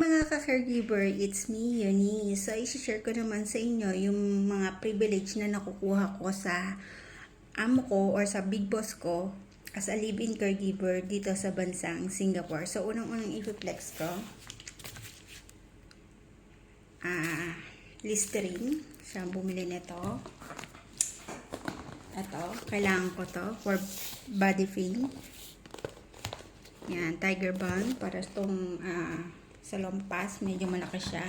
Mga ka-caregiver, it's me, Yuni. So, isi-share ko naman sa inyo yung mga privilege na nakukuha ko sa amo ko or sa big boss ko as a live-in caregiver dito sa bansang Singapore. So, unang-unang i-flex ko, ah, Listerine. Siya bumili nito. Ito, kailangan ko to for body film. Yan, Tiger Balm para itong ah, sa lompas, medyo malaki siya.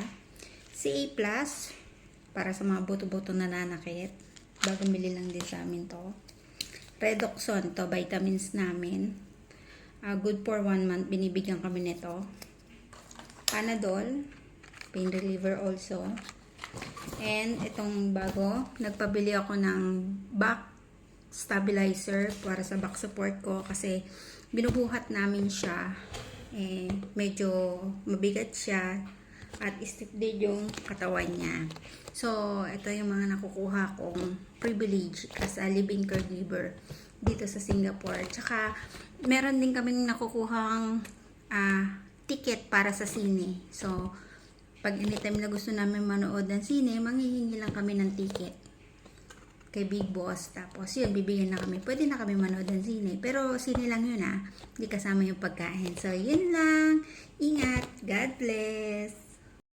CA Plus para sa mga buto-buto na nanakit. Bagong bili lang din sa amin to. Redoxon to, vitamins namin. Ah, good for one month, binibigyan kami nito. Panadol, pain reliever also. And itong bago, nagpabili ako ng back stabilizer para sa back support ko kasi binubuhat namin siya. Eh, medyo mabigat siya at stiff din yung katawan niya. So, ito yung mga nakukuha kong privilege as a living caregiver dito sa Singapore. Tsaka, meron din kaming nakukuhang ah, ticket para sa sine. So, pag anytime na gusto namin manood ng sine, manghihingi lang kami ng ticket kay Big Boss. Tapos yun, bibigyan na kami. Pwede na kami manood ng sine. Pero sine lang yun ah. Hindi kasama yung pagkain. So, yun lang. Ingat. God bless.